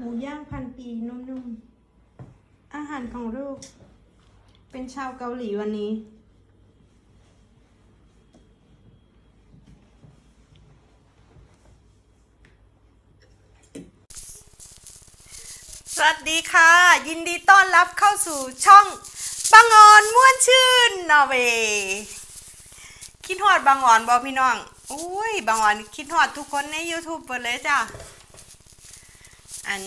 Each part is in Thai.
หมูย่างพันปีนุ่มๆ อาหารของลูก เป็นชาวเกาหลีวันนี้ สวัสดีค่ะ ยินดีต้อนรับเข้าสู่ช่องบังออนม่วนชื่นนอร์เวย์คิดฮอดบางออนบอพี่น้อง อุ้ยบางออนคิดฮอดทุกคนใน YouTube เปิดเลยจ้ะ อัน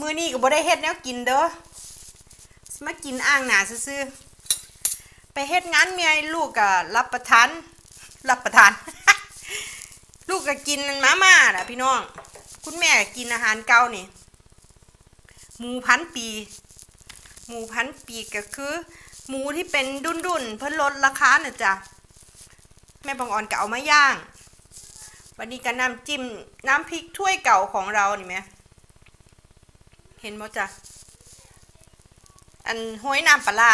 มือนี้ก็บ่ได้เฮ็ดแนวกินเด้อมากินอ่างหนาซื่อๆไปเฮ็ดงานเมียลูกก็รับประทาน รับประทาน ลูกก็กินมาม่าน่ะพี่น้อง คุณแม่กินอาหารเก่านี่หมูพันปี หมูพันปีก็คือ หมูที่เป็นดุนดุนๆเพื่อลดราคาน่ะจ้ะแม่บางออนก็เอามาย่าง วันนี้ก็น้ำจิ้มน้ำพริกถ้วยเก่าของเรานี่ไหม เห็นบ่จ้ะอันห้อยน้ำปลา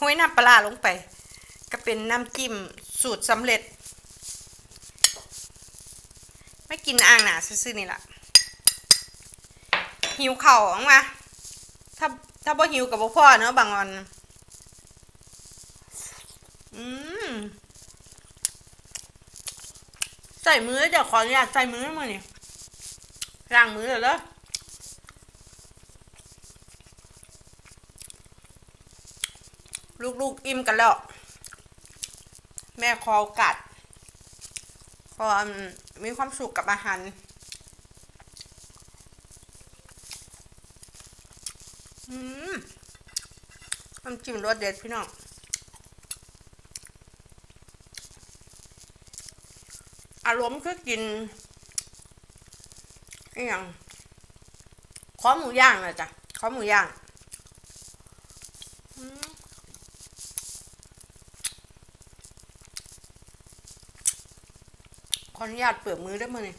ห้อยน้ำปลาลงไป ก็เป็นน้ำจิ้มสูตรสำเร็จ ไม่กินอ่างหนาซื่อๆนี่ล่ะ หิวเข่าออกมาถ้าถ้าบ่หิวกับบ่พ่อเนาะบางวันอืมใส่มือเดี๋ยวขออนุญาตใส่มือมาเนี่ย ล้างมือเลยเหรอลูกๆอิ่มกันแล้ว แม่คอกัดพอมมีความสุขกับอาหารอืมน้ำจิ้มรสเด็ดพี่น้องอารมณ์คือกิน อหย่างขอหมูย่างเลยจ้ะขอหมูย่างขออนุญาตเปิดมือได้มือนี่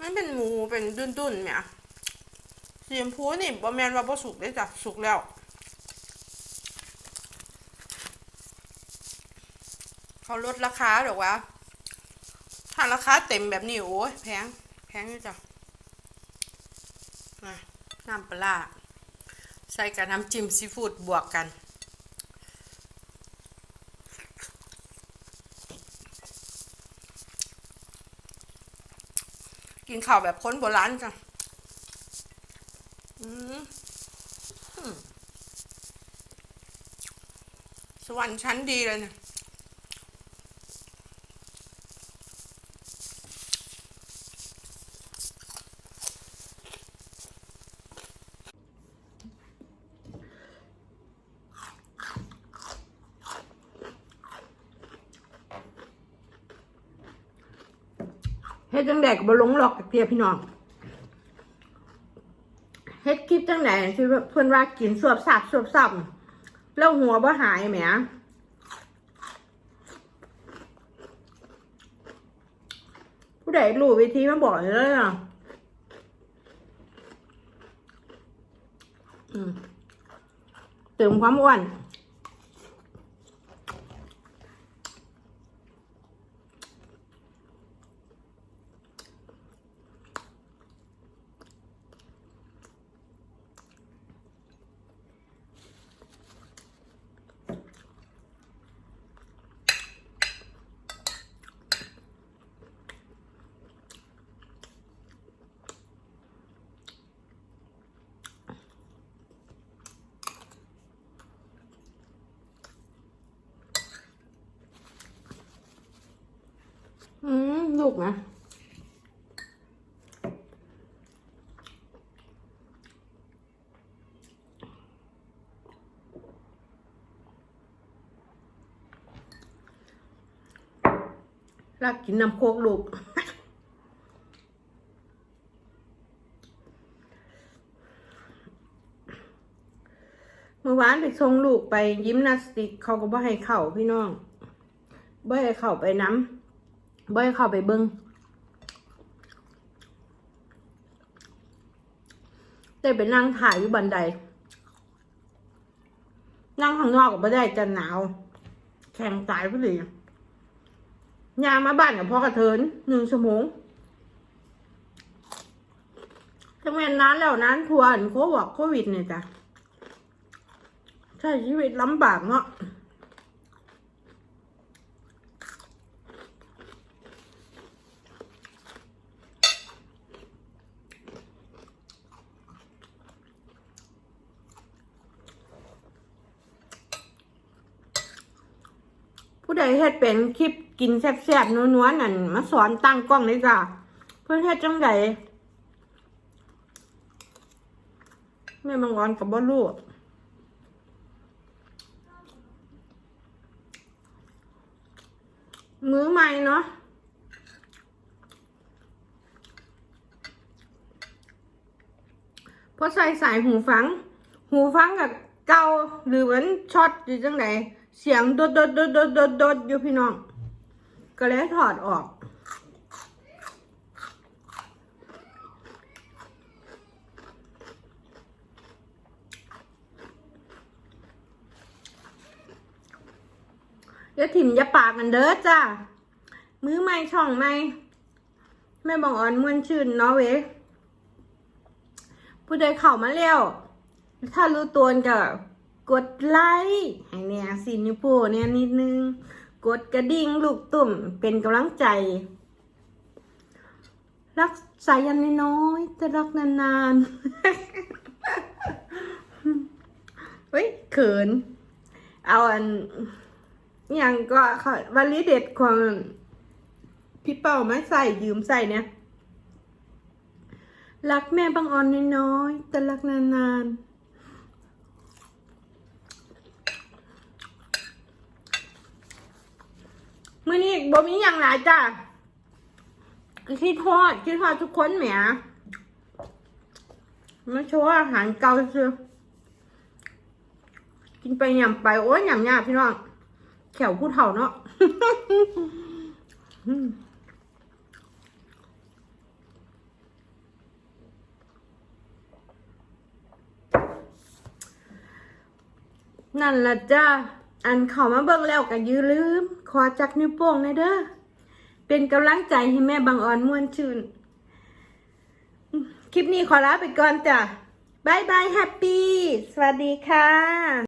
มันเป็นหมูเป็นดุนๆเนี่ยสีชมพูนี่บะแมนว่าบ่สุกได้จ้ะสุกแล้ว เขาลดราคาหรอวะถ้าราคาเต็มแบบนี้โอ้ยแพง แพงนี่จ้ะน้ำปลาใส่กับน้ำจิ้มซีฟู้ดบวกกัน กินข้าวแบบคนโบราณจ้ะอืมสวรรค์ชั้นดีเลยเนี่ย เฮ็ดจังแดกบ่หลงหลอกกับเพียพี่น้องเฮ็ดคลิปจังไหนที่เพื่อนว่ากินสวบสับสวบสับแล้วหัวบ่หายแหมผู้ใดรู้วิธีมาบอกเลยอะอืมเติมความอ้วน อืม ลูกนะรักกินน้ำโคกลูก เมื่อวานไปส่งลูกไปยิ้มนาสติก เขาก็บ่ให้เข้าพี่น้องบ่ให้เข้าไปน้ำ บ่ให้เข้าไปเบิงแต่ไปนั่งถ่ายอยู่บันได นั่งข้างนอกก็ไม่ได้จะหนาว แข็งตายพอดียามาบ้านกับพ่อกระเทินหนึ่งชั่วโมงทั้งแม่นนานแล้วนานทวนโควิดโควิดเนี่ยจ้ะใช่ชีวิตลำบากเนาะ ผู้ใดเฮ็ดเป็นคลิปกินแซ่บๆนัวๆนั่นมาสอนตั้งกล้องเลยจ้ะเพื่อนเฮ็ดจังไดแม่บางวอนกับบ่รู้มื้อใหม่เนาะพอใส่สายหูฟัง หูฟังกับเก่าหรือเหมือนช็อตหรือจังได เสียงโดดโดดโดดโดดโดดโดดอยู่พี่น้อง ก็เลยถอดออก อย่าถิ่มอย่าปากกันเด้อจ้า มือไม่ช่องไม่แม่บองอ่อนมวนชื่นเนาะเวผู้ใดเข้ามาแล้วถ้ารู้ตัวก็ กดไลค์ให้เนี่ยสินิ้วโป้เนี่ยนิดนึง กดกระดิ่งลูกตุ่มเป็นกำลังใจ รักสายันน้อยๆแต่รักนานๆ เฮ้ยเขิน เอาอันอย่างก็วันลีเด็ดของพี่เป้ามาใส่ยืมใส่เนี่ย รักแม่บางออนน้อยๆแต่รักนานๆ มื่อนี้บ่มีอย่างหลายจ้ะคิดทอดคิดทอดทุกคนแหมมาโชว์อาหารเก่าซื้อกินไปหยำไปโอ้ยหยำยาพี่น้องแขวผู้เฒ่าเนาะนั่นละจ้า อันเขามาเบิ่งแล้วก็ยืลืม ขอจักนิ้วโป้งนะเด้อ เป็นกำลังใจให้แม่บางอ่อนม่วนชื่น คลิปนี้ขอลาไปก่อนจ้ะบายบายแฮปปี้ สวัสดีค่ะ